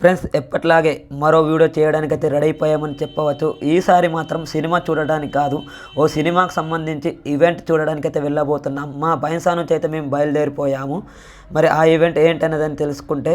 Friends ఎప్పట్లాగే మరో video చేయడానికి అయితే రెడీ అయిపోయామని చెప్పవచ్చు. ఈసారి మాత్రం సినిమా చూడడానికి కాదు ఓ సినిమాకు సంబంధించి ఈవెంట్ చూడడానికి అయితే వెళ్ళబోతున్నాం. మా బైన్సా నుంచి అయితే మేము బయలుదేరిపోయాము. మరి ఆ ఈవెంట్ ఏంటనేదని తెలుసుకుంటే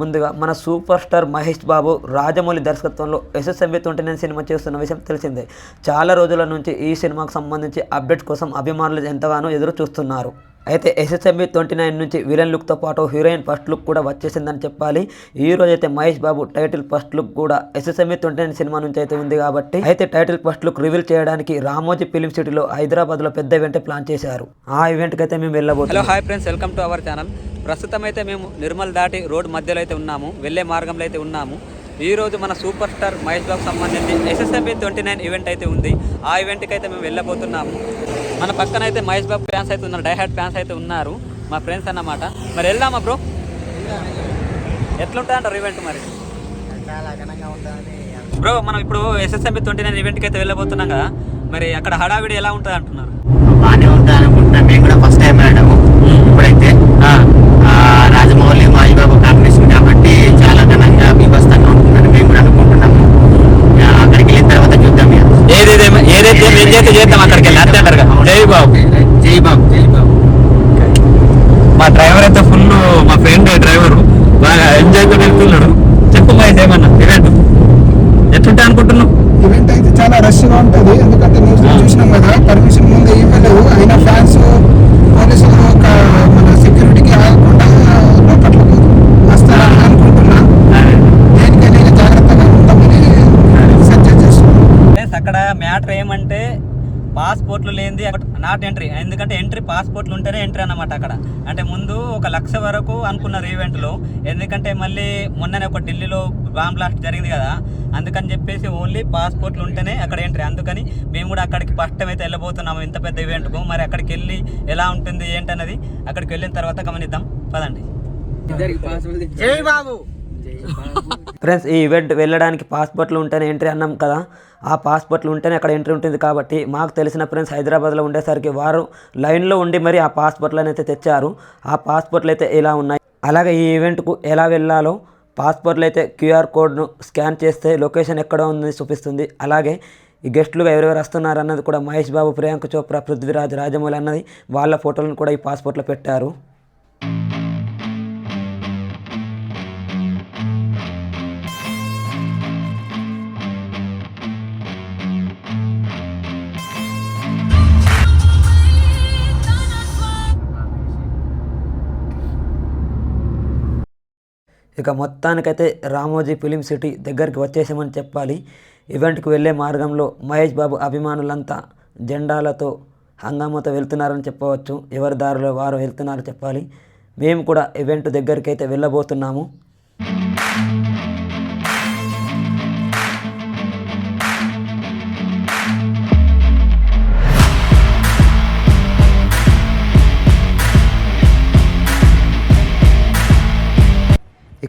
ముందుగా మన సూపర్ స్టార్ మహేష్ బాబు రాజమౌళి దర్శకత్వంలో ఎస్ఎస్ఎంబి ట్వంటీ నేను సినిమా చేస్తున్న విషయం తెలిసిందే. చాలా రోజుల నుంచి ఈ సినిమాకు సంబంధించి అప్డేట్ కోసం అభిమానులు ఎంతగానో ఎదురు చూస్తున్నారు అయితే ఎస్ఎస్ఎంబి ట్వంటీ నైన్ నుంచి విలన్ లుక్తో పాటు హీరోయిన్ ఫస్ట్ లుక్ కూడా వచ్చేసిందని చెప్పాలి. ఈ రోజు అయితే Mahesh Babu title first look కూడా ఎస్ఎస్ఎంబి ట్వంటీ నైన్ సినిమా నుంచి అయితే ఉంది కాబట్టి అయితే టైటిల్ ఫస్ట్ లుక్ రివీల్ చేయడానికి రామోజీ ఫిలిం సిటీలో హైదరాబాద్లో పెద్ద ఈవెంట్ ప్లాన్ చేశారు. ఆ ఈవెంట్కి అయితే మేము hello hi friends welcome to our channel. ప్రస్తుతం అయితే మేము నిర్మల్ దాటి రోడ్ మధ్యలో అయితే ఉన్నాము. వెళ్ళే మార్గంలో అయితే ఉన్నాము. ఈ రోజు మన సూపర్ స్టార్ మహేష్ బాబు సంబంధించి ఎస్ఎస్ఎంబి ట్వంటీ నైన్ ఈవెంట్ అయితే ఉంది. ఆ ఈవెంట్కి అయితే మేము వెళ్ళబోతున్నాము. మన పక్కన అయితే మహేష్ బాబు ఫ్యాన్స్ అయితే ఉన్నారు డైహార్డ్ ఫ్యాన్స్ అయితే ఉన్నారు మా ఫ్రెండ్స్ అన్నమాట. మరి వెళ్దామా బ్రో ఎట్లుంటుంది అంటారు ఈవెంట్ మరి? బ్రో మనం ఇప్పుడు ఎస్ఎస్ఎంబి ట్వంటీ నైన్ ఈవెంట్కి అయితే వెళ్ళబోతున్నాం కదా. మరి అక్కడ హడావిడి ఎలా ఉంటుంది అంటున్నారు? బాగానే ఉంటుంది అనుకుంటున్నా మేము కూడా ఫస్ట్ టైం వెళ్ళడము. ఇప్పుడైతే రాజమౌళి మహేష్బాబు కాంబినేషన్ కాబట్టి చాలా ఘనంగా బీభత్సంగా ఉంటుందని మేము కూడా అనుకుంటున్నాము ఆ, అక్కడికి వెళ్ళిన తర్వాత చూద్దాం ఇక. ఏదేది చేస్తే చేద్దాం అక్కడికి వెళ్ళి అంతే అంటారు జై బాబు. జై బాబు జై బాబు. మా డ్రైవర్ అయితే ఫుల్ మా ఫ్రెండ్ డ్రైవర్ బాగా ఎంజాయ్తో వెళ్తున్నాడు. చెప్పు మహేష్ ఏమన్నా ఈవెంట్ ఎట్లుంటే అనుకుంటున్నావు ఈవెంట్ అయితే చాలా రష్గా ఉంటుంది ఎందుకంటే న్యూస్లో చూసినాం కదా పర్మిషన్ ముందు ఇవ్వలేవు అయినా ఫ్యాన్స్ పోలీసులు ఒక మన సెక్యూరిటీకి ఆగకుండా లోపట్లకు వస్తారని అనుకుంటున్నా దేనికైనా ఇక జాగ్రత్తగా ఉందామని సజెస్ట్ చేస్తున్నాం ఫ్రెండ్స్ అక్కడ మ్యాటర్ ఏమంటే పాస్పోర్ట్లు లేనిది నాట్ ఎంట్రీ. ఎందుకంటే ఎంట్రీ పాస్పోర్ట్లు ఉంటేనే ఎంట్రీ అన్నమాట అక్కడ. అంటే ముందు ఒక లక్ష వరకు అనుకున్నారు ఈవెంట్లో ఎందుకంటే మళ్ళీ మొన్ననే ఒక ఢిల్లీలో బాంబ్ బ్లాస్ట్ జరిగింది కదా. అందుకని చెప్పేసి ఓన్లీ పాస్పోర్ట్లు ఉంటేనే అక్కడ ఎంట్రీ. అందుకని మేము కూడా అక్కడికి ఫస్ట్ టైం అయితే వెళ్ళబోతున్నాము ఇంత పెద్ద ఈవెంట్కు. మరి అక్కడికి వెళ్ళి ఎలా ఉంటుంది ఏంటన్నది అక్కడికి వెళ్ళిన తర్వాత గమనిద్దాం. పదండి. జై బాబు. ఫ్రెండ్స్ ఈ ఈవెంట్ వెళ్ళడానికి పాస్పోర్ట్లు ఉంటేనే ఎంట్రీ అన్నాం కదా. ఆ పాస్పోర్ట్లు ఉంటేనే అక్కడ ఎంట్రీ ఉంటుంది కాబట్టి మాకు తెలిసిన ఫ్రెండ్స్ హైదరాబాద్లో ఉండేసరికి వారు లైన్లో ఉండి మరి ఆ పాస్పోర్ట్లను అయితే తెచ్చారు. ఆ పాస్పోర్ట్లు అయితే ఇలా ఉన్నాయి? అలాగే ఈ ఈవెంట్కు ఎలా వెళ్ళాలో పాస్పోర్ట్లు అయితే క్యూఆర్ కోడ్ను స్కాన్ చేస్తే లొకేషన్ ఎక్కడ ఉందని చూపిస్తుంది. అలాగే ఈ గెస్టులుగా ఎవరెవరు వస్తున్నారు అన్నది కూడా మహేష్ బాబు ప్రియాంక చోప్రా పృథ్వీరాజ్ రాజమౌళి అన్నది వాళ్ళ ఫోటోలను కూడా ఈ పాస్పోర్ట్లో పెట్టారు. ఇక మొత్తానికైతే రామోజీ ఫిలిం సిటీ దగ్గరికి వచ్చేసామని చెప్పాలి. ఈవెంట్కి వెళ్ళే మార్గంలో మహేష్ బాబు అభిమానులంతా జెండాలతో హంగామాతో వెళ్తున్నారని చెప్పవచ్చు. ఎవరి దారిలో వారు వెళ్తున్నారని చెప్పాలి. మేము కూడా ఈవెంట్ దగ్గరికి అయితే వెళ్ళబోతున్నాము.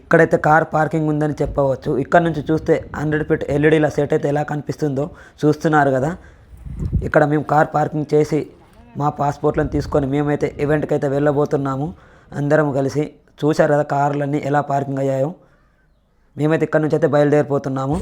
ఇక్కడైతే కార్ పార్కింగ్ ఉందని చెప్పవచ్చు ఇక్కడ నుంచి చూస్తే హండ్రెడ్ ఫీట్ ఎల్ఈడీల సెట్ అయితే ఎలా కనిపిస్తుందో చూస్తున్నారు కదా. ఇక్కడ మేము కార్ పార్కింగ్ చేసి మా పాస్పోర్ట్లను తీసుకొని మేమైతే ఈవెంట్కి అయితే వెళ్ళబోతున్నాము. అందరం కలిసి చూశారు కదా కార్లన్నీ ఎలా పార్కింగ్ అయ్యాయో. మేమైతే ఇక్కడ నుంచి అయితే బయలుదేరిపోతున్నాము.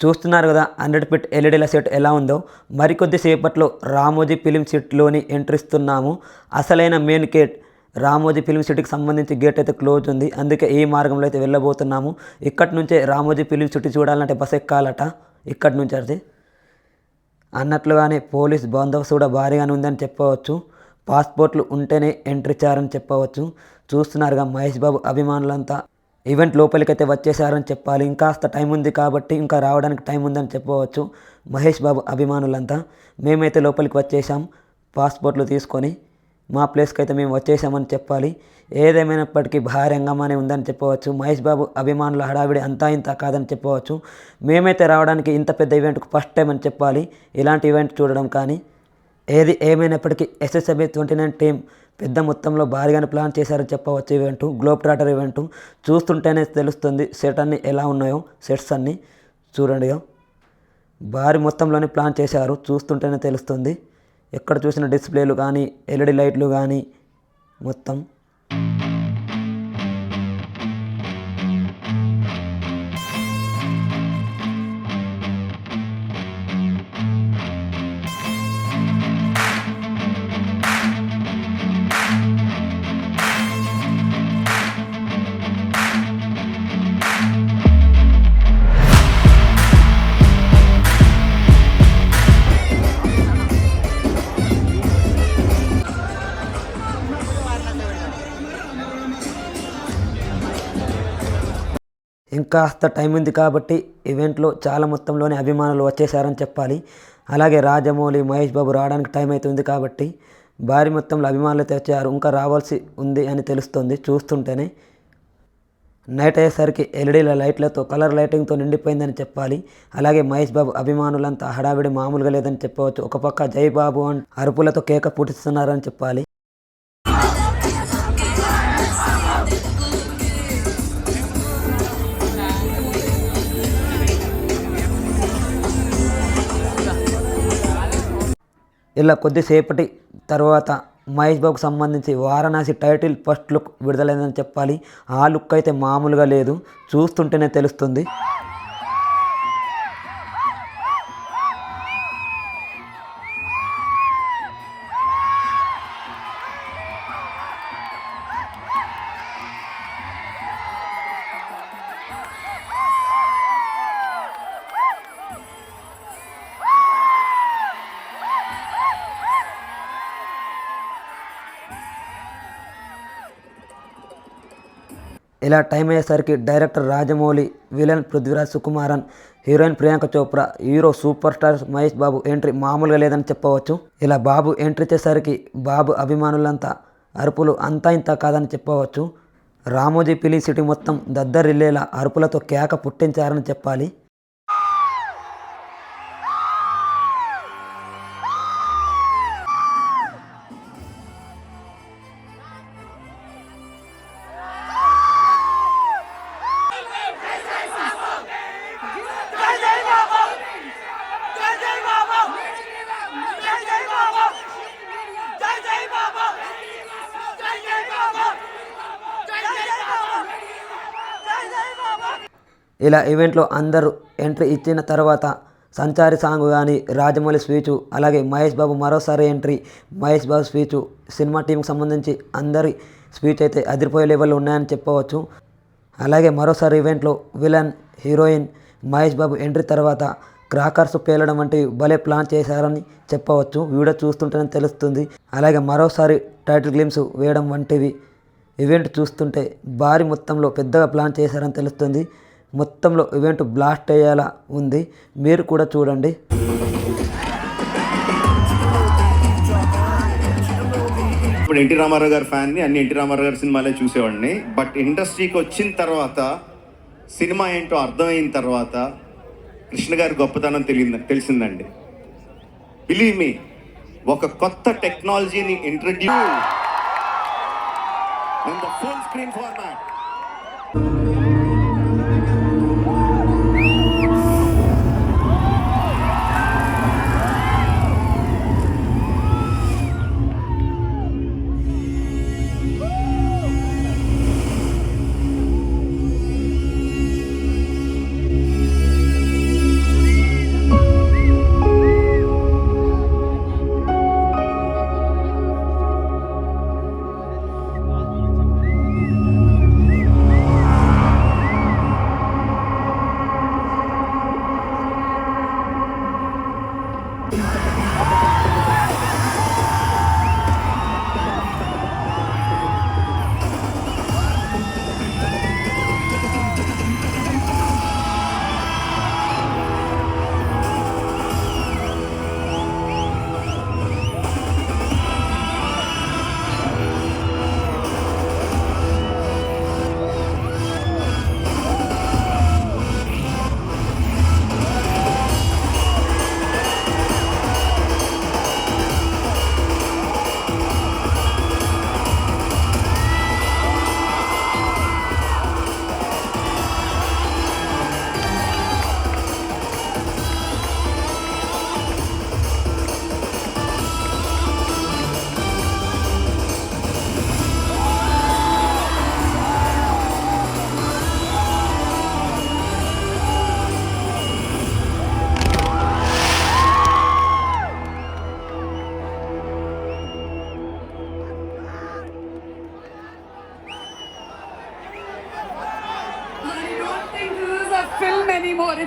చూస్తున్నారు కదా హండ్రెడ్ ఫిట్ ఎల్ఈడీల సెట్ ఎలా ఉందో. మరికొద్దిసేపట్లో రామోజీ ఫిలిం సిటీలోని ఎంట్రిస్తున్నాము అసలైన మెయిన్ గేట్ రామోజీ ఫిలిం సిటీకి సంబంధించి గేట్ అయితే క్లోజ్ ఉంది. అందుకే ఈ మార్గంలో అయితే వెళ్ళబోతున్నాము. ఇక్కడి నుంచే రామోజీ ఫిలిం సిటీ చూడాలంటే బస్ ఎక్కాలట. ఇక్కడి నుంచి అది అన్నట్లుగానే పోలీస్ బందోబస్తు కూడా భారీగానే ఉందని చెప్పవచ్చు. పాస్పోర్ట్లు ఉంటేనే ఎంట్రీ ఇచ్చారని చెప్పవచ్చు. చూస్తున్నారుగా మహేష్ బాబు అభిమానులంతా. ఈవెంట్ లోపలికైతే వచ్చేసారని చెప్పాలి. ఇంకాస్త టైం ఉంది కాబట్టి ఇంకా రావడానికి టైం ఉందని చెప్పవచ్చు. మహేష్ బాబు అభిమానులంతా. మేమైతే లోపలికి వచ్చేసాం పాస్పోర్ట్లు తీసుకొని మా ప్లేస్కి అయితే మేము వచ్చేసామని చెప్పాలి. ఏదేమైనప్పటికీ భారీ ఉందని చెప్పవచ్చు. మహేష్ బాబు అభిమానుల హడావిడి అంతా ఇంత కాదని చెప్పవచ్చు. మేమైతే రావడానికి ఇంత పెద్ద ఈవెంట్కు ఫస్ట్ టైం అని చెప్పాలి. ఇలాంటి ఈవెంట్ చూడడం కానీ ఏది ఏమైనప్పటికీ ఎస్ఎస్ఎబి ట్వంటీ నైన్ టీం పెద్ద మొత్తంలో భారీగానే ప్లాన్ చేశారని చెప్పవచ్చు ఈవెంట్. Globe trotter event. చూస్తుంటేనే తెలుస్తుంది సెట్ అన్ని ఎలా ఉన్నాయో సెట్స్ అన్నీ. చూడండిగా. భారీ మొత్తంలోనే ప్లాన్ చేశారు. చూస్తుంటేనే తెలుస్తుంది. ఎక్కడ చూసిన డిస్ప్లేలు కానీ ఎల్ఈడి లైట్లు కానీ మొత్తం ఇంకాస్త టైం ఉంది కాబట్టి ఈవెంట్లో చాలా మొత్తంలోనే అభిమానులు వచ్చేసారని చెప్పాలి. అలాగే రాజమౌళి మహేష్ బాబు రావడానికి టైం అవుతుంది కాబట్టి భారీ మొత్తంలో అభిమానులు అయితే వచ్చారు. ఇంకా రావాల్సి ఉంది అని తెలుస్తుంది చూస్తుంటేనే. నైట్ అయ్యేసరికి ఎల్ఈడీల లైట్లతో కలర్ లైటింగ్తో నిండిపోయిందని చెప్పాలి. అలాగే మహేష్ బాబు అభిమానులంతా హడావిడి మామూలుగా లేదని చెప్పవచ్చు. ఒక పక్క జై బాబు అని అరుపులతో కేక పుట్టిస్తున్నారని చెప్పాలి. ఇలా కొద్దిసేపటి తర్వాత మహేష్ బాబుకు సంబంధించి వారణాసి టైటిల్ ఫస్ట్ లుక్ విడుదలైందని చెప్పాలి. ఆ లుక్ అయితే మామూలుగా లేదు. చూస్తుంటేనే తెలుస్తుంది. ఇలా టైం అయ్యేసరికి director Rajamouli villain Prithviraj Sukumaran heroine Priyanka Chopra hero super star Mahesh Babu entry మామూలుగా లేదని చెప్పవచ్చు. ఇలా బాబు ఎంట్రీ చేసరికి బాబు అభిమానులంతా అరుపులు అంతా ఇంత కాదని చెప్పవచ్చు. రామోజీ పిలి సిటీ మొత్తం దద్దరిల్లేలా అరుపులతో కేక పుట్టించారని చెప్పాలి. ఇలా ఈవెంట్లో అందరూ ఎంట్రీ ఇచ్చిన తర్వాత సంచారి సాంగ్ కానీ రాజమౌళి స్పీచు అలాగే మహేష్ బాబు మరోసారి entry Mahesh Babu speech cinema టీంకి సంబంధించి అందరి స్పీచ్ అయితే అదిరిపోయే లెవెల్లో ఉన్నాయని చెప్పవచ్చు. అలాగే మరోసారి ఈవెంట్లో villain heroine Mahesh Babu entry తర్వాత క్రాకర్స్ పేలడం వంటివి భలే ప్లాన్ చేశారని చెప్పవచ్చు. వీడియో చూస్తుంటేనే తెలుస్తుంది. అలాగే మరోసారి టైటిల్ గ్లిమ్స్ వేయడం వంటివి ఈవెంట్ చూస్తుంటే భారీ మొత్తంలో పెద్దగా ప్లాన్ చేశారని తెలుస్తుంది. మొత్తంలో ఈవెంట్ బ్లాస్ట్ అయ్యేలా ఉంది. మీరు కూడా చూడండి. ఇప్పుడు ఎన్టీ రామారావు గారి ఫ్యాన్ని అన్ని ఎన్టీ రామారావు గారి సినిమాలే చూసేవాడిని. బట్ ఇండస్ట్రీకి వచ్చిన తర్వాత సినిమా ఏంటో అర్థమైన తర్వాత కృష్ణ గారి గొప్పతనం తెలియ తెలిసిందండి. బిలీవ్ మీ ఒక కొత్త టెక్నాలజీని introduce in the full screen format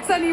Alexa,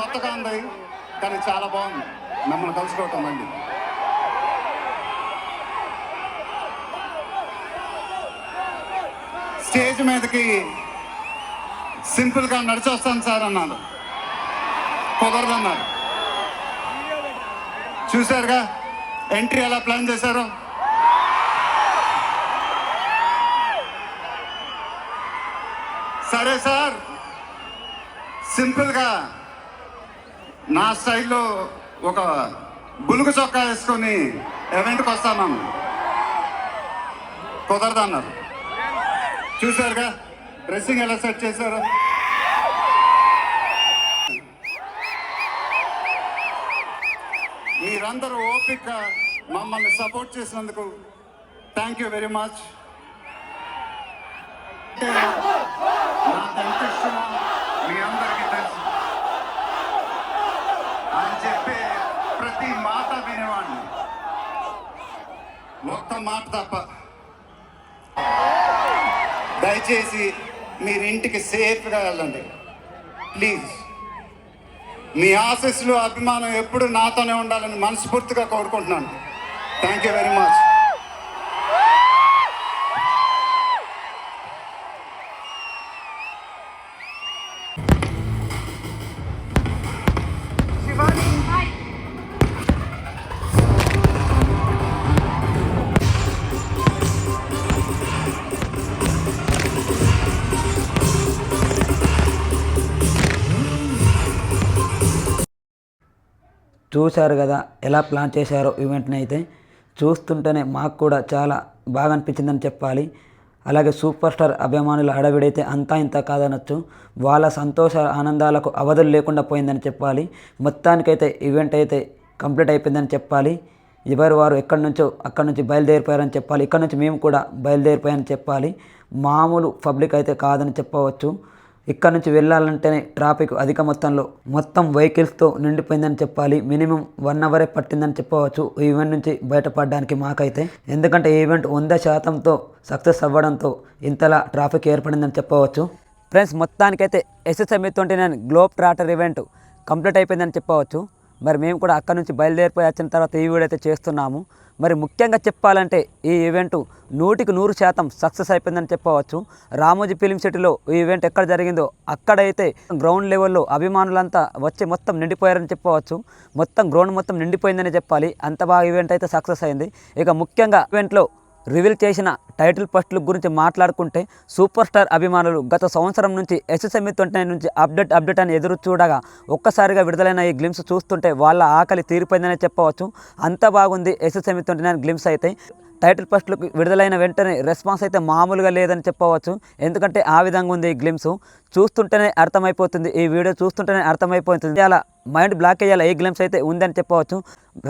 కొత్తగా ఉంది కానీ చాలా బాగుంది. మిమ్మల్ని కలుసుకోవటం అండి. స్టేజ్ మీదకి సింపుల్గా నడిచొస్తాను సార్ అన్నాను. కుదరదన్నారు. చూశారుగా? ఎంట్రీ ఎలా ప్లాన్ చేశారు? సరే సార్. సింపుల్గా నా స్టైల్లో ఒక బులుగు చొక్కా వేసుకొని ఈవెంట్కి వస్తాను కుదరదన్నారు చూసారుగా డ్రెస్సింగ్ ఎలా సెట్ చేశారు? మీరందరూ ఓపిక మమ్మల్ని సపోర్ట్ చేసినందుకు థ్యాంక్ యూ వెరీ మచ్ మాట తప్ప. దయచేసి మీరు ఇంటికి సేఫ్గా వెళ్ళండి. ప్లీజ్. మీ ఆశీస్సులు అభిమానం ఎప్పుడు నాతోనే ఉండాలని మనస్ఫూర్తిగా కోరుకుంటున్నాను. థ్యాంక్ యూ వెరీ మచ్ చూశారు కదా ఎలా ప్లాన్ చేశారో ఈవెంట్ని అయితే చూస్తుంటేనే మాకు కూడా చాలా బాగా అనిపించిందని చెప్పాలి. అలాగే సూపర్ స్టార్ అభిమానుల అడవిడైతే అంతా ఇంత కాదనొచ్చు. వాళ్ళ సంతోష ఆనందాలకు అవధులు లేకుండా పోయిందని చెప్పాలి. మొత్తానికైతే ఈవెంట్ అయితే కంప్లీట్ అయిపోయిందని చెప్పాలి. ఎవరు వారు ఎక్కడి నుంచో అక్కడి నుంచి బయలుదేరిపోయారని చెప్పాలి. ఇక్కడ నుంచి మేము కూడా బయలుదేరిపోయారని చెప్పాలి. మామూలు పబ్లిక్ అయితే కాదని చెప్పవచ్చు. ఇక్కడ నుంచి వెళ్ళాలంటేనే ట్రాఫిక్ అధిక మొత్తంలో. మొత్తం వెహికల్స్తో నిండిపోయిందని చెప్పాలి. మినిమం వన్ అవరే పట్టిందని చెప్పవచ్చు ఈ ఈవెంట్ నుంచి బయటపడడానికి మాకైతే. ఎందుకంటే ఈవెంట్ వంద శాతంతో సక్సెస్ అవ్వడంతో ఇంతలా ట్రాఫిక్ ఏర్పడిందని చెప్పవచ్చు. ఫ్రెండ్స్ మొత్తానికైతే SSMB twenty nine globe trotter event complete అయిపోయిందని చెప్పవచ్చు. మరి మేము కూడా అక్కడ నుంచి బయలుదేరిపోయి వచ్చిన తర్వాత ఈ వీడియో అయితే చేస్తున్నాము. మరి ముఖ్యంగా చెప్పాలంటే ఈ ఈవెంట్ నూటికి నూరు శాతం సక్సెస్ అయిపోయిందని చెప్పవచ్చు. రామోజీ ఫిలిం సిటీలో ఈ ఈవెంట్ ఎక్కడ జరిగిందో అక్కడైతే గ్రౌండ్ లెవెల్లో అభిమానులంతా వచ్చి మొత్తం నిండిపోయారని చెప్పవచ్చు. మొత్తం గ్రౌండ్ మొత్తం నిండిపోయిందని చెప్పాలి. అంత బాగా ఈవెంట్ అయితే సక్సెస్ అయింది. ఇక ముఖ్యంగా ఈవెంట్లో రివీల్ చేసిన టైటిల్ పోస్టుల గురించి మాట్లాడుకుంటే సూపర్ స్టార్ అభిమానులు గత సంవత్సరం నుంచి ఎస్ఎస్ఎంఈ ట్వంటీ నుంచి అప్డేట్ అప్డేట్ అని ఎదురు చూడగా ఒక్కసారిగా విడుదలైన ఈ గ్లిమ్స్ చూస్తుంటే వాళ్ళ ఆకలి తీరిపోయిందనే చెప్పవచ్చు. అంత బాగుంది ఎస్ఎస్ఎంఈ ట్వంటీ నైన్ గ్లిమ్స్ అయితే. టైటిల్ ఫస్ట్లకు విడుదలైన వెంటనే రెస్పాన్స్ అయితే మామూలుగా లేదని చెప్పవచ్చు. ఎందుకంటే ఆ విధంగా ఉంది ఈ గ్లిమ్స్. చూస్తుంటేనే అర్థమైపోతుంది. ఈ వీడియో చూస్తుంటేనే అర్థమైపోతుంది. అలా మైండ్ బ్లాక్ అయ్యేలా ఈ గ్లిమ్స్ అయితే ఉందని చెప్పవచ్చు.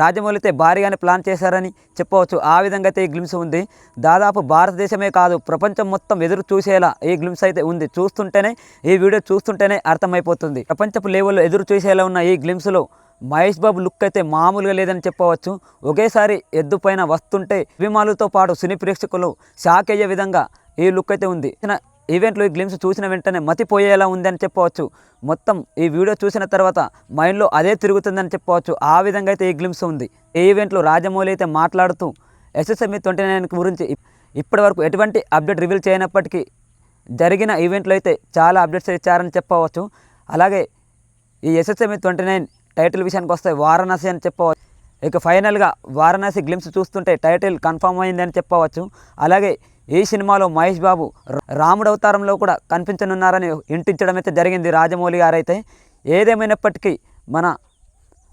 రాజమౌళి అయితే భారీగానే ప్లాన్ చేశారని చెప్పవచ్చు. ఆ విధంగా అయితే ఈ గ్లిమ్స్ ఉంది. దాదాపు భారతదేశమే కాదు ప్రపంచం మొత్తం ఎదురు చూసేలా ఈ గ్లిమ్స్ అయితే ఉంది. చూస్తుంటేనే ఈ వీడియో చూస్తుంటేనే అర్థమైపోతుంది. ప్రపంచపు లెవెల్లో ఎదురు చూసేలా ఉన్న ఈ గ్లిమ్స్లో మహేష్ బాబు లుక్ అయితే మామూలుగా లేదని చెప్పవచ్చు. ఒకేసారి ఎద్దు పైన వస్తుంటే అభిమానులతో పాటు సినీ ప్రేక్షకులు షాక్ అయ్యే విధంగా ఈ లుక్ అయితే ఉంది. ఈవెంట్లో ఈ గ్లిమ్స్ చూసిన వెంటనే మతిపోయేలా ఉందని చెప్పవచ్చు. మొత్తం ఈ వీడియో చూసిన తర్వాత మైండ్లో అదే తిరుగుతుందని చెప్పవచ్చు. ఆ విధంగా అయితే ఈ గ్లిమ్స్ ఉంది. ఈ ఈవెంట్లో రాజమౌళి అయితే మాట్లాడుతూ ఎస్ఎస్ఎంఈ ట్వంటీ నైన్ గురించి ఇప్పటి వరకు ఎటువంటి అప్డేట్ రివీల్ చేయనప్పటికీ జరిగిన ఈవెంట్లో అయితే చాలా అప్డేట్స్ ఇచ్చారని చెప్పవచ్చు. అలాగే ఈ ఎస్ఎస్ఎంఈ ట్వంటీ నైన్ టైటిల్ విషయానికి వస్తే వారణాసి అని చెప్పవచ్చు. ఇక ఫైనల్గా వారణాసి గ్లిమ్స్ చూస్తుంటే టైటిల్ కన్ఫర్మ్ అయిందని చెప్పవచ్చు. అలాగే ఈ సినిమాలో మహేష్ బాబు రాముడు అవతారంలో కూడా కనిపించనున్నారని ఇంటించడం అయితే జరిగింది రాజమౌళి గారైతే. ఏదేమైనప్పటికీ మన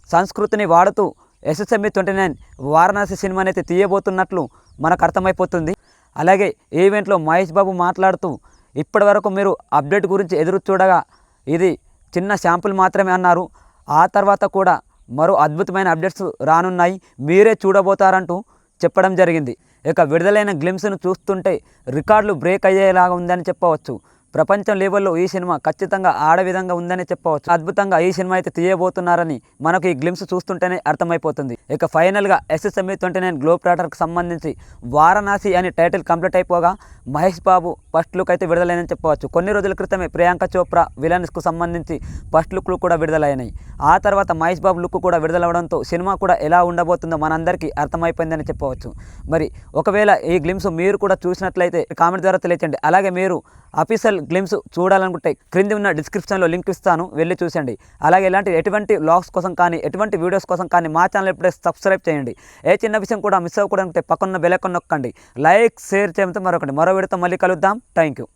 సంస్కృతిని వాడుతూ ఎస్ఎస్ఎంఈ ట్వంటీ నైన్ వారణాసి సినిమాని అయితే తీయబోతున్నట్లు మనకు అర్థమైపోతుంది. అలాగే ఈవెంట్లో మహేష్ బాబు మాట్లాడుతూ ఇప్పటివరకు మీరు అప్డేట్ గురించి ఎదురు చూడగా ఇది చిన్న శాంపుల్ మాత్రమే అన్నారు. ఆ తర్వాత కూడా మరో అద్భుతమైన అప్డేట్స్ రానున్నాయి. మీరే చూడబోతారంటూ చెప్పడం జరిగింది. ఇక విడుదలైన గ్లిమ్స్ను చూస్తుంటే రికార్డులు బ్రేక్ అయ్యేలాగా ఉందని చెప్పవచ్చు. ప్రపంచం లెవెల్లో ఈ సినిమా ఖచ్చితంగా ఆడవిధంగా ఉందని చెప్పవచ్చు. అద్భుతంగా ఈ సినిమా అయితే తీయబోతున్నారని మనకు ఈ గ్లిమ్స్ చూస్తుంటేనే అర్థమైపోతుంది. ఇక ఫైనల్గా ఎస్ఎస్ఎంఈ ట్వంటీ నైన్ గ్లోబ్ ట్రాటర్కి సంబంధించి వారణాసి అనే టైటిల్ కంప్లీట్ అయిపోగా మహేష్ బాబు ఫస్ట్ లుక్ అయితే విడుదలైనని చెప్పవచ్చు. కొన్ని రోజుల క్రితమే ప్రియాంక చోప్రా విలన్స్కు సంబంధించి ఫస్ట్ లుక్లు కూడా విడుదలైనాయి. ఆ తర్వాత మహేష్ బాబు లుక్ కూడా విడుదలవడంతో సినిమా కూడా ఎలా ఉండబోతుందో మనందరికీ అర్థమైపోయిందని చెప్పవచ్చు. మరి ఒకవేళ ఈ గ్లిమ్స్ మీరు కూడా చూసినట్లయితే కామెంట్ ద్వారా తెలియచండి అలాగే మీరు అఫీషియల్ గ్లిమ్స్ చూడాలనుకుంటే క్రింది ఉన్న డిస్క్రిప్షన్లో లింక్ ఇస్తాను. వెళ్ళి చూసండి అలాగే ఇలాంటి ఎటువంటి వ్లాగ్స్ కోసం కానీ ఎటువంటి వీడియోస్ కోసం కానీ మా ఛానల్ ఇప్పుడే సబ్స్క్రైబ్ చేయండి. ఏ చిన్న విషయం కూడా మిస్ అవ్వకూడదంటే పక్కన బెలకొని నొక్కండి. లైక్ షేర్ చేయడంతో మరొకటి. మరో వీడితో మళ్ళీ కలుద్దాం. Thank you